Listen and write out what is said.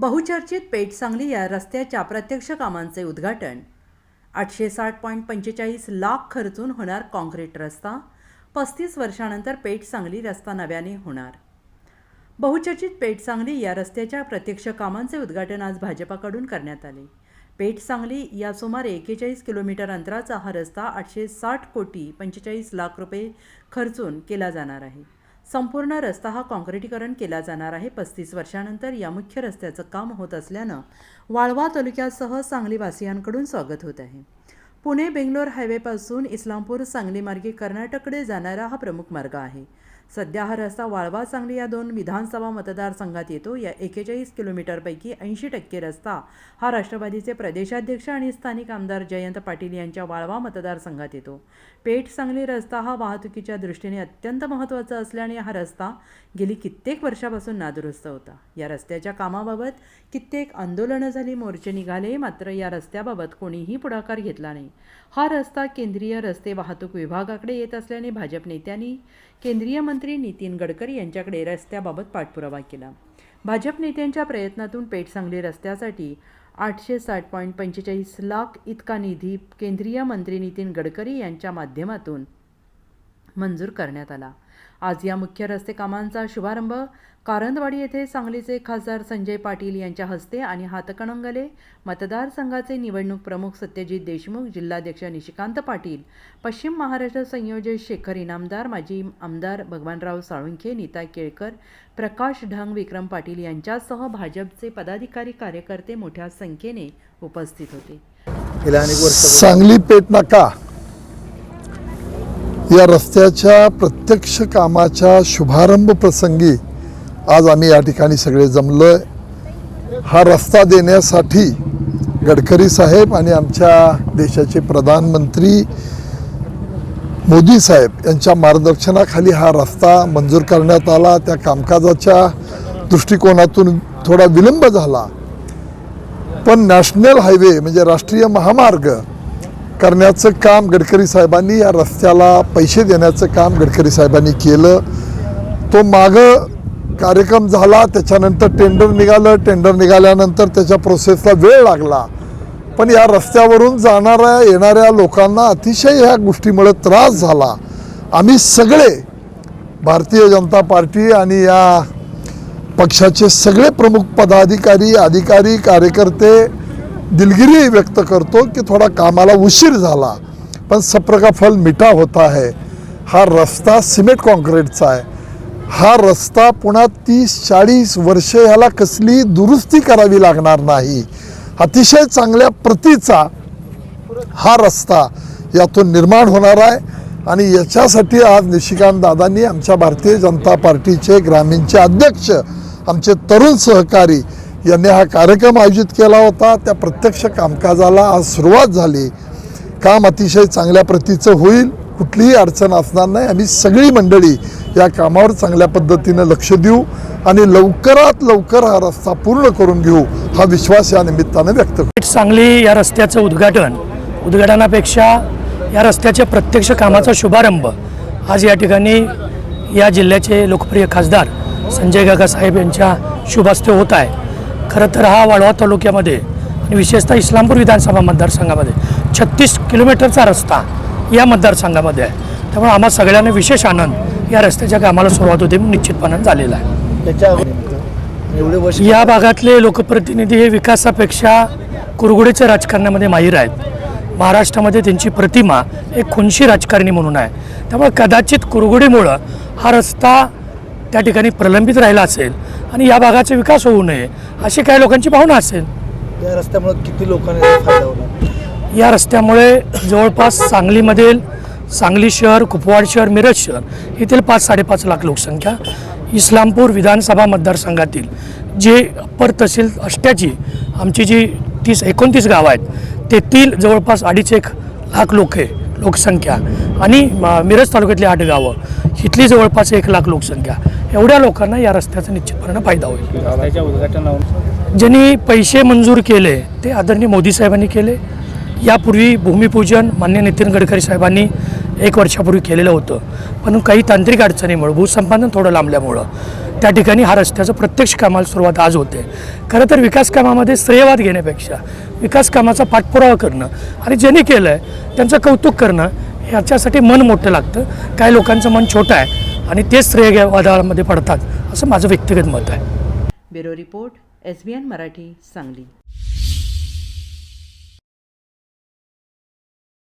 बहुचर्चित पेठ सांगली या रस्त्याच्या प्रत्यक्ष कामांचे उद्घाटन. आठशे साठ पॉईंट पंचेचाळीस लाख खर्चून होणार काँक्रीट रस्ता. पस्तीस वर्षानंतर पेठ सांगली रस्ता नव्याने होणार. बहुचर्चित पेठ सांगली या रस्त्याच्या प्रत्यक्ष कामांचे उद्घाटन आज भाजपाकडून करण्यात आले. पेठ सांगली या सुमारे एकेचाळीस किलोमीटर अंतराचा हा रस्ता आठशे साठ कोटी पंचेचाळीस लाख रुपये खर्चून केला जाणार आहे. संपूर्ण रस्ता हा काँक्रिटीकरण केला जाणार आहे. पस्तीस वर्षानंतर या मुख्य रस्त्याचं काम होत असल्यानं वाळवा तालुक्यासह सांगलीवासियांकडून स्वागत होत आहे. पुणे बेंगलोर हायवेपासून इस्लामपूर सांगली मार्गे कर्नाटककडे जाणारा हा प्रमुख मार्ग आहे. सध्या हा रस्ता वाळवा सांगली या दोन विधानसभा मतदारसंघात येतो. या एकेचाळीस किलोमीटरपैकी ऐंशी टक्के रस्ता हा राष्ट्रवादीचे प्रदेशाध्यक्ष आणि स्थानिक आमदार जयंत पाटील यांच्या वाळवा मतदारसंघात येतो. पेठ सांगली रस्ता हा वाहतुकीच्या दृष्टीने अत्यंत महत्त्वाचा असल्याने हा रस्ता गेली कित्येक वर्षापासून नादुरुस्त होता. या रस्त्याच्या कामाबाबत कित्येक आंदोलनं झाली मोर्चे निघाले मात्र या रस्त्याबाबत कोणीही पुढाकार घेतला नाही. हा रस्ता केंद्रीय रस्ते वाहतूक विभागाकडे येत असल्याने भाजप नेत्यांनी केंद्रीय मंत्री नितीन गडकरी यांच्याकडे रस्त्याबाबत पाठपुरावा केला. भाजप नेत्यांच्या प्रयत्नातून पेठ सांगली रस्त्यासाठी आठशे साठ पॉईंट पंचेचाळीस लाख इतका निधी केंद्रीय मंत्री नितीन गडकरी यांच्या माध्यमातून मंजूर करण्यात आला. आज या मुख्य रस्ते कामांचा शुभारंभ कारंदवाडी येथे सांगलीचे खासदार संजय पाटील यांच्या हस्ते आणि हातकणंगले मतदारसंघाचे निवडणूक प्रमुख सत्यजित देशमुख जिल्हाध्यक्ष निशिकांत पाटील पश्चिम महाराष्ट्र संयोजक शेखर इनामदार माजी आमदार भगवानराव साळुंखे नीता केळकर प्रकाश ढंग विक्रम पाटील यांच्यासह भाजपचे पदाधिकारी कार्यकर्ते मोठ्या संख्येने उपस्थित होते. गेल्या अनेक वर्ष सांगली पेठ नाका. या रस्त्याच्या प्रत्यक्ष कामाच्या शुभारंभ प्रसंगी आज आम्ही या ठिकाणी सगळे जमलोय. हा रस्ता देण्यासाठी गडकरी साहेब आणि आमच्या देशाचे प्रधानमंत्री मोदी साहेब यांच्या मार्गदर्शनाखाली हा रस्ता मंजूर करण्यात आला. त्या कामकाजाच्या दृष्टिकोनातून थोडा विलंब झाला. पण नॅशनल हायवे म्हणजे राष्ट्रीय महामार्ग करण्याचं काम गडकरी साहेबांनी या रस्त्याला पैसे देण्याचं काम गडकरी साहेबांनी केलं. तो मागं कार्यक्रम झाला त्याच्यानंतर टेंडर निघालं. टेंडर निघाल्यानंतर त्याच्या प्रोसेसला वेळ लागला. पण या रस्त्यावरून जाणाऱ्या येणाऱ्या लोकांना अतिशय ह्या गोष्टीमुळे त्रास झाला. आम्ही सगळे भारतीय जनता पार्टी आणि या पक्षाचे सगळे प्रमुख पदाधिकारी अधिकारी कार्यकर्ते दिलगिरी व्यक्त करतो की थोडा कामाला उशीर झाला पण सप्र का फल मिठा होता है. हा रस्ता सिमेंट कॉन्क्रीटचा आहे. हा रस्ता पुन्हा तीस चाळीस वर्ष ह्याला कसली दुरुस्ती करावी लागणार नाही. अतिशय चांगल्या प्रतीचा हा रस्ता यातून निर्माण होणार आहे आणि याच्यासाठी आज निशिकांत दादांनी आमच्या भारतीय जनता पार्टीचे ग्रामीणचे अध्यक्ष आमचे तरुण सहकारी यांनी हा कार्यक्रम आयोजित केला होता. त्या प्रत्यक्ष कामकाजाला आज सुरुवात झाली. काम अतिशय चांगल्या प्रतीचं होईल. कुठलीही अडचण असणार नाही. आम्ही सगळी मंडळी या कामावर चांगल्या पद्धतीनं लक्ष देऊ आणि लवकरात लवकर हा रस्ता पूर्ण करून घेऊ हा विश्वास या निमित्तानं व्यक्त करतो सांगली या रस्त्याचं उद्घाटन. उद्घाटनापेक्षा या रस्त्याच्या प्रत्यक्ष कामाचा शुभारंभ आज या ठिकाणी या जिल्ह्याचे लोकप्रिय खासदार संजय गागा साहेब यांच्या शुभास्ते होत आहे. खरं तर हा वाळवा तालुक्यामध्ये आणि विशेषतः इस्लामपूर विधानसभा मतदारसंघामध्ये छत्तीस किलोमीटरचा रस्ता या मतदारसंघामध्ये आहे. त्यामुळे आम्हा सगळ्यांना विशेष आनंद या रस्त्याच्या कामाला सुरुवात होते निश्चितपणाने झालेला आहे. या भागातले लोकप्रतिनिधी हे विकासापेक्षा कुरगुडीच्या राजकारणामध्ये माहीर आहेत. महाराष्ट्रामध्ये त्यांची प्रतिमा एक खुनशी राजकारणी म्हणून आहे. त्यामुळे कदाचित कुरगुडीमुळं हा रस्ता त्या ठिकाणी प्रलंबित राहिला असेल आणि या भागाचा विकास होऊ नये अशी काही लोकांची भावना असेल. या रस्त्यामुळे किती लोकांना याचा फायदा होणार? या रस्त्यामुळे जवळपास सांगलीमधील सांगली शहर कुपवाड शहर मिरज शहर येथील पाच साडेपाच लाख लोकसंख्या इस्लामपूर विधानसभा मतदारसंघातील जे अप्पर तहसील अष्ट्याची आमची जी तीस एकोणतीस गावं आहेत तेथील जवळपास अडीच एक लाख लोक आहे लोकसंख्या आणि मिरज तालुक्यातली आठ गावं. इथली जवळपास एक लाख लोकसंख्या. एवढ्या लोकांना या रस्त्याचा निश्चितपणे फायदा होईल. ज्यांनी पैसे मंजूर केले ते आदरणीय मोदी साहेबांनी केले. यापूर्वी भूमिपूजन मान्य नितीन गडकरी साहेबांनी एक वर्षापूर्वी केलेलं होतं. पण काही तांत्रिक अडचणीमुळं भूसंपादन थोडं लांबल्यामुळं त्या ठिकाणी हा रस्त्याचं प्रत्यक्ष कामाला सुरुवात आज होते. खरं तर विकास कामामध्ये श्रेयवाद घेण्यापेक्षा विकास कामाचा पाठपुरावा करणं आणि ज्यांनी केलं आहे त्यांचं कौतुक करणं ह्याच्यासाठी मन मोठं लागतं. काही लोकांचं मन छोटं आहे. आणि तेच श्रेय वादळामध्ये पडतात असं माझं व्यक्तिगत मत आहे. Bureau report SBN Marathi Sangli.